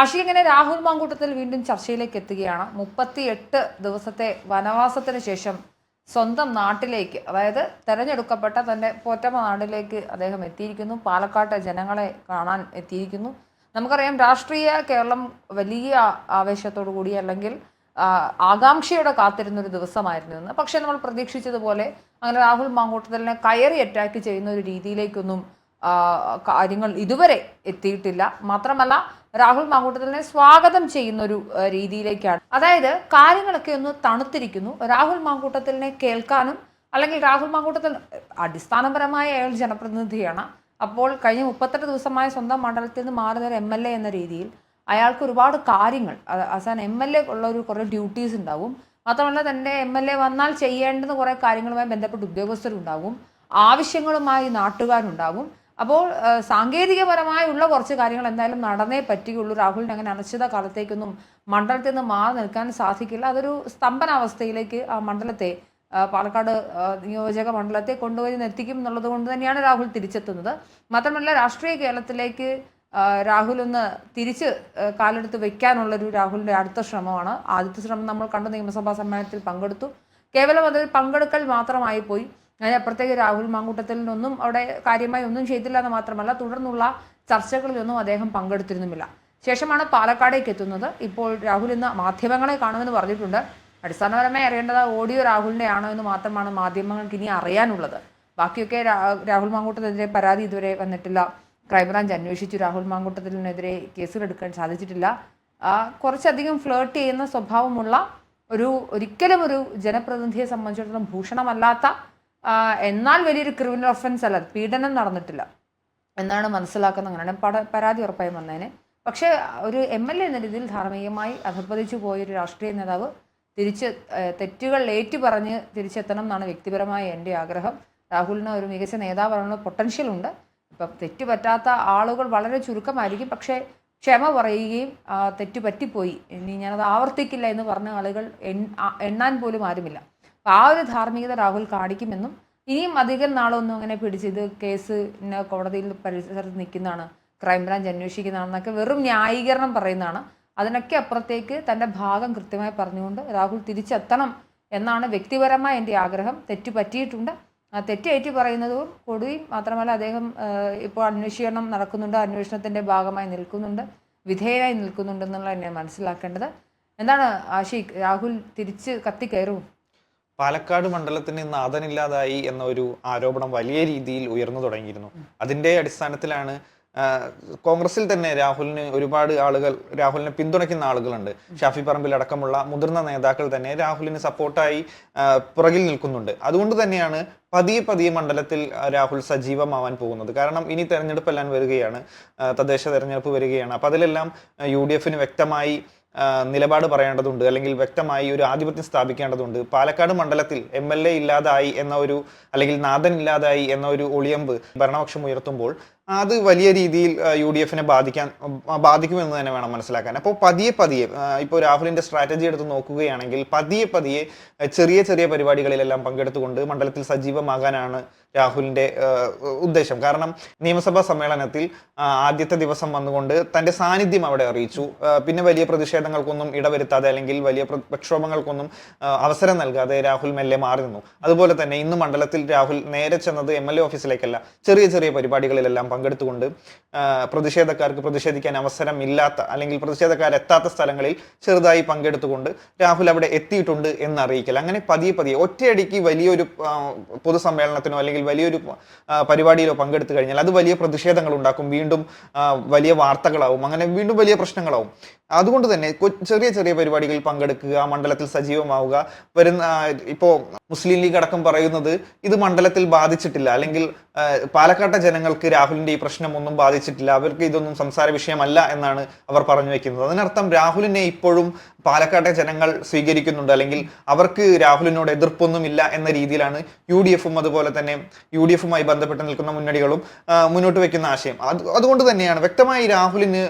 ആഷി എങ്ങനെ രാഹുൽ മാങ്കൂട്ടത്തിൽ വീണ്ടും ചർച്ചയിലേക്ക് എത്തുകയാണ്. മുപ്പത്തിയെട്ട് ദിവസത്തെ വനവാസത്തിന് ശേഷം സ്വന്തം നാട്ടിലേക്ക് അതായത് തെരഞ്ഞെടുക്കപ്പെട്ട തന്റെ പോറ്റമ്മ നാട്ടിലേക്ക് അദ്ദേഹം എത്തിയിരിക്കുന്നു. പാലക്കാട്ടെ ജനങ്ങളെ കാണാൻ എത്തിയിരിക്കുന്നു. നമുക്കറിയാം രാഷ്ട്രീയ കേരളം വലിയ ആവേശത്തോടു കൂടി അല്ലെങ്കിൽ ആകാംക്ഷയോടെ കാത്തിരുന്ന ഒരു ദിവസമായിരുന്നു ഇന്ന്. പക്ഷേ നമ്മൾ പ്രതീക്ഷിച്ചതുപോലെ അങ്ങനെ രാഹുൽ മാങ്കൂട്ടത്തിലിനെ കയറി അറ്റാക്ക് ചെയ്യുന്ന ഒരു രീതിയിലേക്കൊന്നും കാര്യങ്ങൾ ഇതുവരെ എത്തിയിട്ടില്ല. മാത്രമല്ല രാഹുൽ മാങ്കൂട്ടത്തിലിനെ സ്വാഗതം ചെയ്യുന്ന ഒരു രീതിയിലേക്കാണ്. അതായത് കാര്യങ്ങളൊക്കെ ഒന്ന് തണുത്തിരിക്കുന്നു. രാഹുൽ മാങ്കൂട്ടത്തിലിനെ കേൾക്കാനും അല്ലെങ്കിൽ രാഹുൽ മാങ്കൂട്ടത്തിൽ അടിസ്ഥാനപരമായ അയാൾ ജനപ്രതിനിധിയാണ്. അപ്പോൾ കഴിഞ്ഞ മുപ്പത്തെട്ട് ദിവസമായ സ്വന്തം മണ്ഡലത്തിൽ നിന്ന് മാറുന്ന ഒരു എം എൽ എ എന്ന രീതിയിൽ അയാൾക്ക് ഒരുപാട് കാര്യങ്ങൾ as an M L A ഉള്ള ഒരു കുറേ ഡ്യൂട്ടീസ് ഉണ്ടാവും. മാത്രമല്ല തന്റെ എം എൽ എ വന്നാൽ ചെയ്യേണ്ടുന്ന കുറേ കാര്യങ്ങളുമായി ബന്ധപ്പെട്ട് ഉദ്യോഗസ്ഥരുണ്ടാവും. ആവശ്യങ്ങളുമായി നാട്ടുകാരുണ്ടാവും. അപ്പോൾ സാങ്കേതികപരമായുള്ള കുറച്ച് കാര്യങ്ങൾ എന്തായാലും നടന്നേ പറ്റുകയുള്ളൂ. രാഹുലിന് അങ്ങനെ അനിശ്ചിത കാലത്തേക്കൊന്നും മണ്ഡലത്തിൽ നിന്ന് മാറി നിൽക്കാൻ സാധിക്കില്ല. അതൊരു സ്തംഭനാവസ്ഥയിലേക്ക് ആ മണ്ഡലത്തെ പാലക്കാട് നിയോജക മണ്ഡലത്തെ കൊണ്ടുപോയി എത്തിക്കും എന്നുള്ളത് കൊണ്ട് തന്നെയാണ് രാഹുൽ തിരിച്ചെത്തുന്നത്. മാത്രമല്ല രാഷ്ട്രീയ കേരളത്തിലേക്ക് രാഹുൽ ഒന്ന് തിരിച്ച് കാലെടുത്ത് വെക്കാനുള്ളൊരു രാഹുലിന്റെ അടുത്ത ശ്രമമാണ്. ആദ്യത്തെ ശ്രമം നമ്മൾ കണ്ട നിയമസഭാ സമ്മേളനത്തിൽ പങ്കെടുത്തു. കേവലം അതിൽ പങ്കെടുക്കൽ മാത്രമായി പോയി അതിനപ്പുറത്തേക്ക് രാഹുൽ മാങ്കൂട്ടത്തിൽ നിന്നൊന്നും അവിടെ കാര്യമായി ഒന്നും ചെയ്തില്ല എന്ന് മാത്രമല്ല തുടർന്നുള്ള ചർച്ചകളിലൊന്നും അദ്ദേഹം പങ്കെടുത്തിരുന്നുമില്ല. ശേഷമാണ് പാലക്കാടേക്ക് എത്തുന്നത്. ഇപ്പോൾ രാഹുൽ ഇന്ന് മാധ്യമങ്ങളെ കാണുമെന്ന് പറഞ്ഞിട്ടുണ്ട്. അടിസ്ഥാനപരമായി അറിയേണ്ടത് ഓഡിയോ രാഹുലിന്റെ ആണോ എന്ന് മാത്രമാണ് മാധ്യമങ്ങൾക്ക് ഇനി അറിയാനുള്ളത്. ബാക്കിയൊക്കെ രാഹുൽ മാങ്കൂട്ടത്തിനെതിരെ പരാതി ഇതുവരെ വന്നിട്ടില്ല. ക്രൈംബ്രാഞ്ച് അന്വേഷിച്ചു. രാഹുൽ മാങ്കൂട്ടത്തിനെതിരെ കേസുകളെടുക്കാൻ സാധിച്ചിട്ടില്ല. കുറച്ചധികം ഫ്ലേർട്ട് ചെയ്യുന്ന സ്വഭാവമുള്ള ഒരു ഒരിക്കലും ഒരു ജനപ്രതിനിധിയെ സംബന്ധിച്ചിടത്തോളം ഭൂഷണമല്ലാത്ത എന്നാൽ വലിയൊരു ക്രിമിനൽ ഒഫൻസ് അല്ല പീഡനം നടന്നിട്ടില്ല. എന്നാണ് മനസ്സിലാക്കുന്നത്. അങ്ങനെയാണ് പട പരാതി ഉറപ്പായും വന്നതിന് പക്ഷേ ഒരു എം എൽ എ എന്ന രീതിയിൽ ധാർമ്മികമായി അധപ്പതിച്ചു പോയൊരു രാഷ്ട്രീയ നേതാവ് തിരിച്ച് തെറ്റുകൾ ഏറ്റു പറഞ്ഞ് തിരിച്ചെത്തണം എന്നാണ് വ്യക്തിപരമായ എന്റെ ആഗ്രഹം. രാഹുലിന് ഒരു മികച്ച നേതാവാനുള്ള പൊട്ടൻഷ്യൽ ഉണ്ട്. ഇപ്പം തെറ്റ് പറ്റാത്ത ആളുകൾ വളരെ ചുരുക്കമായിരിക്കും. പക്ഷേ ക്ഷമ പറയുകയും തെറ്റ് പറ്റിപ്പോയി. ഇനി ഞാനത് ആവർത്തിക്കില്ല എന്ന് പറഞ്ഞ ആളുകൾ എണ്ണാൻ പോലും ആരുമില്ല. അപ്പം ആ ഒരു ധാർമ്മികത രാഹുൽ കാണിക്കുമെന്നും ഇനിയും അധികം നാളൊന്നും അങ്ങനെ പിടിച്ച് ഇത് കേസ് കോടതിയിൽ പരിസരത്ത് നിൽക്കുന്നതാണ് ക്രൈംബ്രാഞ്ച് അന്വേഷിക്കുന്നതാണെന്നൊക്കെ വെറും ന്യായീകരണം പറയുന്നതാണ്. അതിനൊക്കെ അപ്പുറത്തേക്ക് തന്റെ ഭാഗം കൃത്യമായി പറഞ്ഞുകൊണ്ട് രാഹുൽ തിരിച്ചെത്തണം എന്നാണ് വ്യക്തിപരമായ എന്റെ ആഗ്രഹം. തെറ്റ് പറ്റിയിട്ടുണ്ട്. ആ തെറ്റ് ഏറ്റു പറയുന്നതും കൊടുകയും മാത്രമല്ല അദ്ദേഹം ഇപ്പോൾ അന്വേഷണം നടക്കുന്നുണ്ട്. അന്വേഷണത്തിന്റെ ഭാഗമായി നിൽക്കുന്നുണ്ട്. വിധേയനായി നിൽക്കുന്നുണ്ടെന്നുള്ളതാണ് ഞാൻ മനസ്സിലാക്കേണ്ടത്. എന്താണ് ആഷിഖ് രാഹുൽ തിരിച്ച് കത്തിക്കയറും പാലക്കാട് മണ്ഡലത്തിന് നാഥനില്ലാതായി എന്ന ഒരു ആരോപണം വലിയ രീതിയിൽ ഉയർന്നു തുടങ്ങിയിരുന്നു. അതിന്റെ അടിസ്ഥാനത്തിലാണ് കോൺഗ്രസിൽ തന്നെ രാഹുലിന് ഒരുപാട് ആളുകൾ രാഹുലിനെ പിന്തുണയ്ക്കുന്ന ആളുകളുണ്ട്. ഷാഫി പറമ്പിൽ അടക്കമുള്ള മുതിർന്ന നേതാക്കൾ തന്നെ രാഹുലിന് സപ്പോർട്ടായി പുറകിൽ നിൽക്കുന്നുണ്ട്. അതുകൊണ്ട് തന്നെയാണ് പതിയെ പതിയെ മണ്ഡലത്തിൽ രാഹുൽ സജീവമാവാൻ പോകുന്നത്. കാരണം ഇനി തെരഞ്ഞെടുപ്പെല്ലാം വരികയാണ് തദ്ദേശ തെരഞ്ഞെടുപ്പ് വരികയാണ്. അപ്പൊ അതിലെല്ലാം യു ഡി എഫിന് വ്യക്തമായി നിലപാട് പറയേണ്ടതുണ്ട് അല്ലെങ്കിൽ വ്യക്തമായി ഒരു ആധിപത്യം സ്ഥാപിക്കേണ്ടതുണ്ട്. പാലക്കാട് മണ്ഡലത്തിൽ എം എൽ എ ഇല്ലാതായി എന്ന ഒരു അല്ലെങ്കിൽ നാഥൻ ഇല്ലാതായി എന്ന ഒരു ഒളിയമ്പ് ഭരണപക്ഷം ഉയർത്തുമ്പോൾ അത് വലിയ രീതിയിൽ യു ഡി എഫിനെ ബാധിക്കാൻ ബാധിക്കുമെന്ന് തന്നെ വേണം മനസ്സിലാക്കാൻ. അപ്പോൾ പതിയെ പതിയെ ഇപ്പോൾ രാഹുലിന്റെ സ്ട്രാറ്റജി എടുത്ത് നോക്കുകയാണെങ്കിൽ പതിയെ പതിയെ ചെറിയ ചെറിയ പരിപാടികളിലെല്ലാം പങ്കെടുത്തുകൊണ്ട് മണ്ഡലത്തിൽ സജീവമാകാനാണ് രാഹുലിന്റെ ഉദ്ദേശം. കാരണം നിയമസഭാ സമ്മേളനത്തിൽ ആദ്യത്തെ ദിവസം വന്നുകൊണ്ട് തന്റെ സാന്നിധ്യം അവിടെ അറിയിച്ചു. പിന്നെ വലിയ പ്രതിഷേധങ്ങൾക്കൊന്നും ഇടവരുത്താതെ അല്ലെങ്കിൽ വലിയ പ്ര- പ്രക്ഷോഭങ്ങൾക്കൊന്നും അവസരം നൽകാതെ രാഹുൽ മെല്ലെ മാറി നിന്നു. അതുപോലെ തന്നെ ഇന്ന് മണ്ഡലത്തിൽ രാഹുൽ നേരെ ചെന്നത് എം എൽ എ ഓഫീസിലേക്കല്ല. ചെറിയ ചെറിയ പരിപാടികളിലെല്ലാം പങ്കെടുത്തുകൊണ്ട് പ്രതിഷേധക്കാർക്ക് പ്രതിഷേധിക്കാൻ അവസരം ഇല്ലാത്ത അല്ലെങ്കിൽ പ്രതിഷേധക്കാരെത്താത്ത സ്ഥലങ്ങളിൽ ചെറുതായി പങ്കെടുത്തുകൊണ്ട് രാഹുൽ അവിടെ എത്തിയിട്ടുണ്ട് എന്ന് അറിയിക്കൽ. അങ്ങനെ പതിയെ പതിയെ ഒറ്റയടിക്ക് വലിയൊരു പൊതുസമ്മേളനത്തിനോ അല്ലെങ്കിൽ വലിയൊരു പരിപാടിയിലോ പങ്കെടുത്തു കഴിഞ്ഞാൽ അത് വലിയ പ്രതിഷേധങ്ങൾ ഉണ്ടാക്കും. വീണ്ടും വലിയ വാർത്തകളാവും. അങ്ങനെ വീണ്ടും വലിയ പ്രശ്നങ്ങളാവും. അതുകൊണ്ട് തന്നെ ചെറിയ ചെറിയ പരിപാടികളിൽ പങ്കെടുക്കുക മണ്ഡലത്തിൽ സജീവമാവുക വരുന്ന ഇപ്പോൾ മുസ്ലിം ലീഗ് അടക്കം പറയുന്നത് ഇത് മണ്ഡലത്തിൽ ബാധിച്ചിട്ടില്ല. അല്ലെങ്കിൽ പാലക്കാട്ടെ ജനങ്ങൾക്ക് രാഹുലിന്റെ ഈ പ്രശ്നം ഒന്നും ബാധിച്ചിട്ടില്ല. അവർക്ക് ഇതൊന്നും സംസാര വിഷയമല്ല എന്നാണ് അവർ പറഞ്ഞു വെക്കുന്നത്. അതിനർത്ഥം രാഹുലിനെ ഇപ്പോഴും പാലക്കാട്ടെ ജനങ്ങൾ സ്വീകരിക്കുന്നുണ്ട്. അല്ലെങ്കിൽ അവർക്ക് രാഹുലിനോട് എതിർപ്പൊന്നുമില്ല എന്ന രീതിയിലാണ് യു ഡി എഫും അതുപോലെ തന്നെ യു ഡി എഫുമായി ബന്ധപ്പെട്ട് നിൽക്കുന്ന മുന്നണികളും മുന്നോട്ട് വെക്കുന്ന ആശയം. അത് അതുകൊണ്ട് തന്നെയാണ് വ്യക്തമായി രാഹുലിന്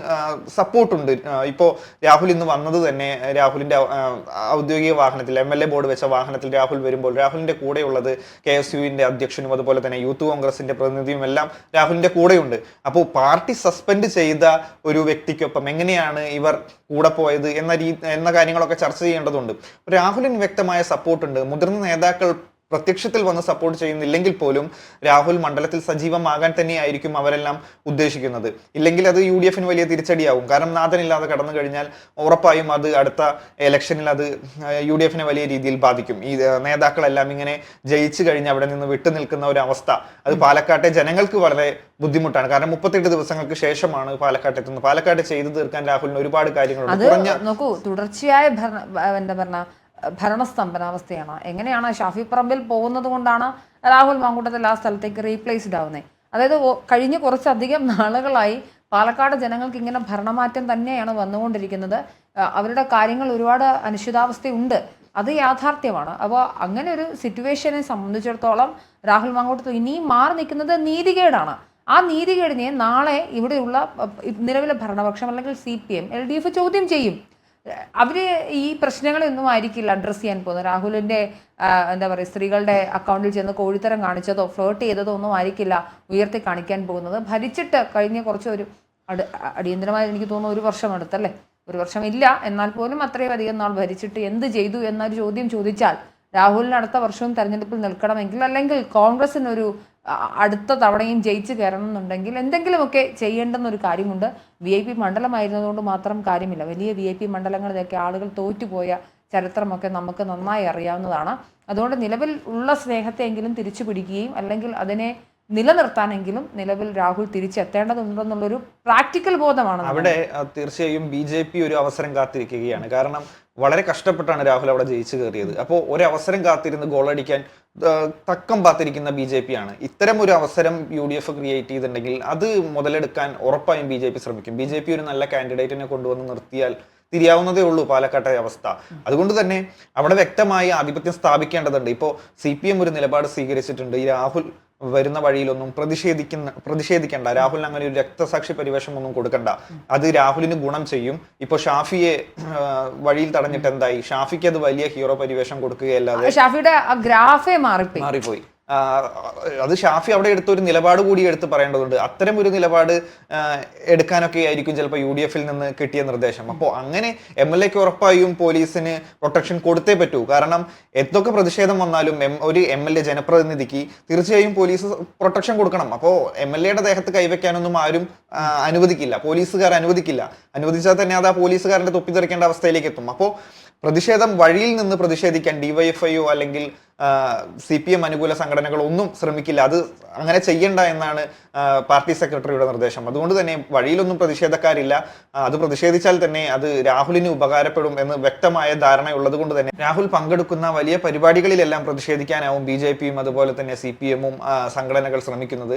സപ്പോർട്ടുണ്ട്. ഇപ്പോൾ രാഹുൽ ഇന്ന് വന്നത് തന്നെ രാഹുലിന്റെ ഔദ്യോഗിക വാഹനത്തിൽ എം എൽ എ ബോർഡ് വെച്ച വാഹനത്തിൽ രാഹുൽ വരുമ്പോൾ രാഹുലിന്റെ കൂടെയുള്ളത് കെ എസ് യുവിന്റെ അധ്യക്ഷനും അതുപോലെ തന്നെ യൂത്ത് കോൺഗ്രസിന്റെ പ്രതിനിധിയും എല്ലാം രാഹുലിന്റെ കൂടെ കൂടെയുണ്ട്. അപ്പോൾ പാർട്ടി സസ്പെൻഡ് ചെയ്ത ഒരു വ്യക്തിക്കൊപ്പം എങ്ങനെയാണ് ഇവർ കൂടെ പോയത് എന്ന രീ എന്ന കാര്യങ്ങളൊക്കെ ചർച്ച ചെയ്യേണ്ടതുണ്ട്. രാഹുലിന് വ്യക്തമായ സപ്പോർട്ട് ഉണ്ട് മുതിർന്ന നേതാക്കൾ പ്രത്യക്ഷത്തിൽ വന്ന് സപ്പോർട്ട് ചെയ്യുന്നില്ലെങ്കിൽ പോലും രാഹുൽ മണ്ഡലത്തിൽ സജീവമാകാൻ തന്നെയായിരിക്കും അവരെല്ലാം ഉദ്ദേശിക്കുന്നത്. ഇല്ലെങ്കിൽ അത് യു ഡി എഫിന് വലിയ തിരിച്ചടിയാവും. കാരണം നാഥനില്ലാതെ കടന്നു കഴിഞ്ഞാൽ ഉറപ്പായും അത് അടുത്ത ഇലക്ഷനിൽ അത് യു ഡി എഫിനെ വലിയ രീതിയിൽ ബാധിക്കും. ഈ നേതാക്കളെല്ലാം ഇങ്ങനെ ജയിച്ചു കഴിഞ്ഞ് അവിടെ നിന്ന് വിട്ടുനിൽക്കുന്ന ഒരു അവസ്ഥ അത് പാലക്കാട്ടെ ജനങ്ങൾക്ക് വളരെ ബുദ്ധിമുട്ടാണ്. കാരണം മുപ്പത്തെട്ട് ദിവസങ്ങൾക്ക് ശേഷമാണ് പാലക്കാട്ട് എത്തുന്നത്. പാലക്കാട്ട് ചെയ്തു തീർക്കാൻ രാഹുലിന് ഒരുപാട് കാര്യങ്ങളുണ്ട്. നോക്കൂ തുടർച്ചയായ എന്താ പറഞ്ഞ ഭരണസ്തംഭനാവസ്ഥയാണ്. എങ്ങനെയാണ് ഷാഫി പറമ്പിൽ പോകുന്നത് കൊണ്ടാണ് രാഹുൽ മാങ്കൂട്ടത്തിൽ ആ സ്ഥലത്തേക്ക് റീപ്ലേസ്ഡ് ആവുന്നത് അതായത് കഴിഞ്ഞ കുറച്ചധികം നാളുകളായി പാലക്കാട് ജനങ്ങൾക്ക് ഇങ്ങനെ ഭരണമാറ്റം തന്നെയാണ് വന്നുകൊണ്ടിരിക്കുന്നത്. അവരുടെ കാര്യങ്ങൾ ഒരുപാട് അനിശ്ചിതാവസ്ഥയുണ്ട്. അത് യാഥാർത്ഥ്യമാണ്. അപ്പോൾ അങ്ങനെ ഒരു സിറ്റുവേഷനെ സംബന്ധിച്ചിടത്തോളം രാഹുൽ മാങ്കൂട്ടത്തിൽ ഇനിയും മാറി നിൽക്കുന്നത് നീതികേടാണ്. ആ നീതികേടിനെ നാളെ ഇവിടെയുള്ള നിലവിലെ ഭരണപക്ഷം അല്ലെങ്കിൽ C P M L D F ചോദ്യം ചെയ്യും. അവർ ഈ പ്രശ്നങ്ങളൊന്നും ആയിരിക്കില്ല അഡ്രസ്സ് ചെയ്യാൻ പോകുന്നത്. രാഹുലിന്റെ എന്താ പറയുക സ്ത്രീകളുടെ അക്കൗണ്ടിൽ ചെന്ന് കോഴിത്തരം കാണിച്ചതോ ഫ്ലോട്ട് ചെയ്തതോ ഒന്നും ആയിരിക്കില്ല ഉയർത്തി കാണിക്കാൻ പോകുന്നത്. ഭരിച്ചിട്ട് കഴിഞ്ഞ കുറച്ച് ഒരു അടി അടിയന്തരമായി എനിക്ക് തോന്നുന്നു ഒരു വർഷം അടുത്തല്ലേ? ഒരു വർഷം ഇല്ല. എന്നാൽ പോലും അത്രയും അധികം നാൾ ഭരിച്ചിട്ട് എന്ത് ചെയ്തു എന്നൊരു ചോദ്യം ചോദിച്ചാൽ രാഹുലിന് അടുത്ത വർഷവും തെരഞ്ഞെടുപ്പിൽ നിൽക്കണമെങ്കിൽ അല്ലെങ്കിൽ കോൺഗ്രസിനൊരു അടുത്ത തവണയും ജയിച്ച് കയറണം എന്നുണ്ടെങ്കിൽ എന്തെങ്കിലുമൊക്കെ ചെയ്യേണ്ടെന്നൊരു കാര്യമുണ്ട്. വി ഐ പി മണ്ഡലമായിരുന്നതുകൊണ്ട് മാത്രം കാര്യമില്ല. വലിയ വി ഐ പി മണ്ഡലങ്ങളിലൊക്കെ ആളുകൾ തോറ്റുപോയ ചരിത്രമൊക്കെ നമുക്ക് നന്നായി അറിയാവുന്നതാണ്. അതുകൊണ്ട് നിലവിൽ ഉള്ള സ്നേഹത്തെയെങ്കിലും തിരിച്ചു പിടിക്കുകയും അല്ലെങ്കിൽ അതിനെ നിലനിർത്താനെങ്കിലും നിലവിൽ രാഹുൽ തിരിച്ചെത്തേണ്ടതുണ്ടെന്നുള്ളൊരു പ്രാക്ടിക്കൽ ബോധമാണ് അവിടെ തീർച്ചയായും ബി ജെ പി ഒരു അവസരം കാത്തിരിക്കുകയാണ്. കാരണം വളരെ കഷ്ടപ്പെട്ടാണ് രാഹുൽ അവിടെ ജയിച്ചു കയറിയത്. അപ്പോൾ ഒരു അവസരം കാത്തിരുന്ന് ഗോളടിക്കാൻ തക്കം പാത്തിരിക്കുന്ന ബി ജെ പി ആണ്. ഇത്തരം ഒരു അവസരം യു ഡി എഫ് ക്രിയേറ്റ് ചെയ്തിട്ടുണ്ടെങ്കിൽ അത് മുതലെടുക്കാൻ ഉറപ്പായും ബി ജെ പി ശ്രമിക്കും. ബി ജെ പി ഒരു നല്ല കാൻഡിഡേറ്റിനെ കൊണ്ടുവന്ന് നിർത്തിയാൽ തിരിയാവുന്നതേ ഉള്ളൂ പാലക്കാട്ടെ അവസ്ഥ. അതുകൊണ്ട് തന്നെ അവിടെ വ്യക്തമായി ആധിപത്യം സ്ഥാപിക്കേണ്ടതുണ്ട്. ഇപ്പോൾ സി പി എം ഒരു നിലപാട് സ്വീകരിച്ചിട്ടുണ്ട്. ഈ രാഹുൽ വരുന്ന വഴിയിലൊന്നും പ്രതിഷേധിക്കുന്ന പ്രതിഷേധിക്കേണ്ട. രാഹുലിന് അങ്ങനെ ഒരു രക്തസാക്ഷി പരിവേഷം ഒന്നും കൊടുക്കണ്ട. അത് രാഹുലിന് ഗുണം ചെയ്യും. ഇപ്പൊ ഷാഫിയെ വഴിയിൽ തടഞ്ഞിട്ട് എന്തായി ഷാഫിക്ക് അത് വലിയ ഹീറോ പരിവേഷം കൊടുക്കുകയല്ലാതെ ഷാഫിയുടെ ഗ്രാഫേ മാറിപ്പോയി. അത് ഷാഫി അവിടെ എടുത്ത ഒരു നിലപാട് കൂടി എടുത്ത് പറയേണ്ടതുണ്ട്. അത്തരം ഒരു നിലപാട് എടുക്കാനൊക്കെ ആയിരിക്കും ചിലപ്പോൾ യു ഡി എഫിൽ നിന്ന് കിട്ടിയ നിർദ്ദേശം. അപ്പോൾ അങ്ങനെ എം എൽ എക്ക് ഉറപ്പായും പോലീസിന് പ്രൊട്ടക്ഷൻ കൊടുത്തേ പറ്റൂ. കാരണം എന്തൊക്കെ പ്രതിഷേധം വന്നാലും എം ഒരു എം എൽ എ ജനപ്രതിനിധിക്ക് തീർച്ചയായും പോലീസ് പ്രൊട്ടക്ഷൻ കൊടുക്കണം. അപ്പോൾ എം എൽ എയുടെ ദേഹത്ത് കൈവയ്ക്കാനൊന്നും ആരും അനുവദിക്കില്ല. പോലീസുകാർ അനുവദിക്കില്ല. അനുവദിച്ചാൽ തന്നെ അത് ആ പോലീസുകാരന്റെ തൊപ്പി തെറിക്കേണ്ട അവസ്ഥയിലേക്ക് എത്തും. അപ്പോൾ പ്രതിഷേധം വഴിയിൽ നിന്ന് പ്രതിഷേധിക്കാൻ ഡിവൈഎഫ്ഐയോ അല്ലെങ്കിൽ സി പി എം അനുകൂല സംഘടനകൾ ഒന്നും ശ്രമിക്കില്ല. അത് അങ്ങനെ ചെയ്യണ്ട എന്നാണ് പാർട്ടി സെക്രട്ടറിയുടെ നിർദ്ദേശം. അതുകൊണ്ട് തന്നെ വഴിയിലൊന്നും പ്രതിഷേധക്കാരില്ല. അത് പ്രതിഷേധിച്ചാൽ തന്നെ അത് രാഹുലിന് ഉപകാരപ്പെടും എന്ന് വ്യക്തമായ ധാരണയുള്ളത് കൊണ്ട് തന്നെ രാഹുൽ പങ്കെടുക്കുന്ന വലിയ പരിപാടികളിലെല്ലാം പ്രതിഷേധിക്കാനാവും ബി ജെ പിയും അതുപോലെ തന്നെ സി പി എമ്മും സംഘടനകൾ ശ്രമിക്കുന്നത്.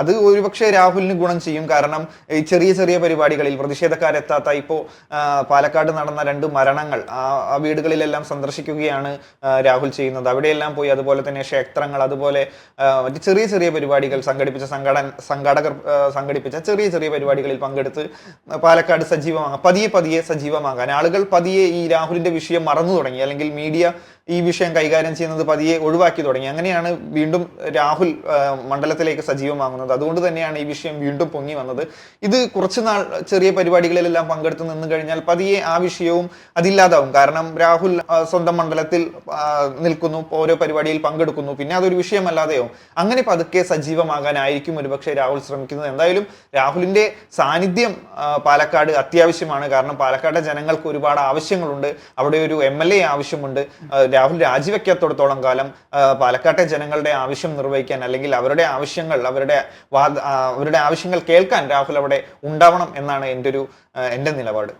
അത് ഒരുപക്ഷെ രാഹുലിന് ഗുണം ചെയ്യും. കാരണം ഈ ചെറിയ ചെറിയ പരിപാടികളിൽ പ്രതിഷേധക്കാരെത്താത്ത ഇപ്പോൾ പാലക്കാട് നടന്ന രണ്ട് മരണങ്ങൾ ആ വീടുകളിലെല്ലാം സന്ദർശിക്കുകയാണ് രാഹുൽ ചെയ്യുന്നത്. അവിടെയെല്ലാം പോയി അതുപോലെ തന്നെ ക്ഷേത്രങ്ങൾ അതുപോലെ ചെറിയ ചെറിയ പരിപാടികൾ സംഘടിപ്പിച്ച സംഘടന സംഘാടകർ സംഘടിപ്പിച്ച ചെറിയ ചെറിയ പരിപാടികളിൽ പങ്കെടുത്ത് പാലക്കാട് സജീവമാകാം പതിയെ പതിയെ സജീവമാകാൻ ആളുകൾ പതിയെ ഈ രാഹുലിന്റെ വിഷയം മറന്നു തുടങ്ങി അല്ലെങ്കിൽ മീഡിയ ഈ വിഷയം കൈകാര്യം ചെയ്യുന്നത് പതിയെ ഒഴിവാക്കി തുടങ്ങി. അങ്ങനെയാണ് വീണ്ടും രാഹുൽ മണ്ഡലത്തിലേക്ക് സജീവമാകുന്നത് അതുകൊണ്ട് തന്നെയാണ് ഈ വിഷയം വീണ്ടും പൊങ്ങി വന്നത്. ഇത് കുറച്ചുനാൾ ചെറിയ പരിപാടികളിലെല്ലാം പങ്കെടുത്ത് നിന്ന് കഴിഞ്ഞാൽ പതിയെ ആ വിഷയവും അതില്ലാതാവും. കാരണം രാഹുൽ സ്വന്തം മണ്ഡലത്തിൽ നിൽക്കുന്നു ഓരോ പരിപാടിയിൽ പങ്കെടുക്കുന്നു. പിന്നെ അതൊരു വിഷയമല്ലാതെയോ? അങ്ങനെ പതുക്കെ സജീവമാകാനായിരിക്കും ഒരുപക്ഷെ രാഹുൽ ശ്രമിക്കുന്നത്. എന്തായാലും രാഹുലിന്റെ സാന്നിധ്യം പാലക്കാട് അത്യാവശ്യമാണ്. കാരണം പാലക്കാട് ജനങ്ങൾക്ക് ഒരുപാട് ആവശ്യങ്ങളുണ്ട്. അവിടെ ഒരു എം ആവശ്യമുണ്ട്. രാഹുൽ രാജിവെക്കാത്തടത്തോളം കാലം പാലക്കാട്ടെ ജനങ്ങളുടെ ആവശ്യം നിർവഹിക്കാൻ അല്ലെങ്കിൽ അവരുടെ ആവശ്യങ്ങൾ അവരുടെ അവരുടെ ആവശ്യങ്ങൾ കേൾക്കാൻ രാഹുൽ അവിടെ ഉണ്ടാവണം എന്നാണ് എന്റെ ഒരു എന്റെ നിലപാട്.